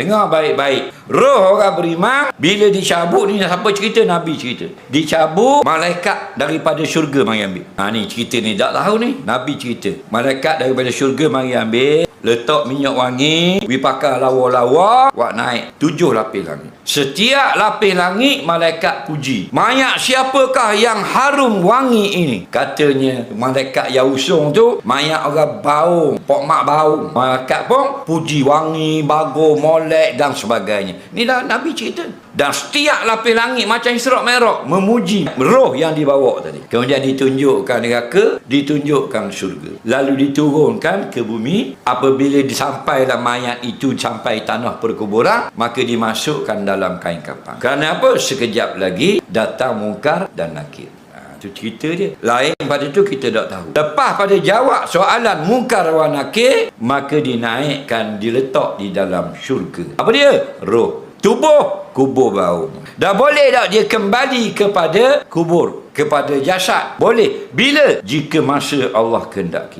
Dengar baik-baik. Roh orang beriman bila dicabut ni siapa cerita Nabi cerita. Dicabut malaikat daripada syurga mari ambil. Ha ni cerita ni tak tahu ni. Nabi cerita. Malaikat daripada syurga mari ambil letak minyak wangi, wipaka lawa-lawa, wak naik tujuh lapis langit. Setiap lapis langit malaikat puji. Mayat siapakah yang harum wangi ini? Katanya malaikat yang usung tu mayat orang bau, pok mak bau. Malaikat pun puji wangi, bagus, molek dan sebagainya. Ni dah Nabi cerita. Dan setiap lapis langit macam Isra' Mi'raj memuji roh yang dibawa tadi. Kemudian ditunjukkan neraka, ditunjukkan syurga. Lalu diturunkan ke bumi. Apabila disampailah mayat itu sampai tanah perkuburan, maka dimasukkan dalam kain kafan. Kerana apa? Sekejap lagi datang mungkar dan nakir. Ha, Itu cerita dia. Lain pada itu kita tak tahu. Lepas pada jawab soalan mungkar wa nakir, maka dinaikkan, diletak di dalam syurga. Apa dia? Roh. Tubuh, kubur bau. Dah boleh tak dia kembali kepada kubur? Kepada jasad? Boleh. Bila? Jika masa Allah kehendaki.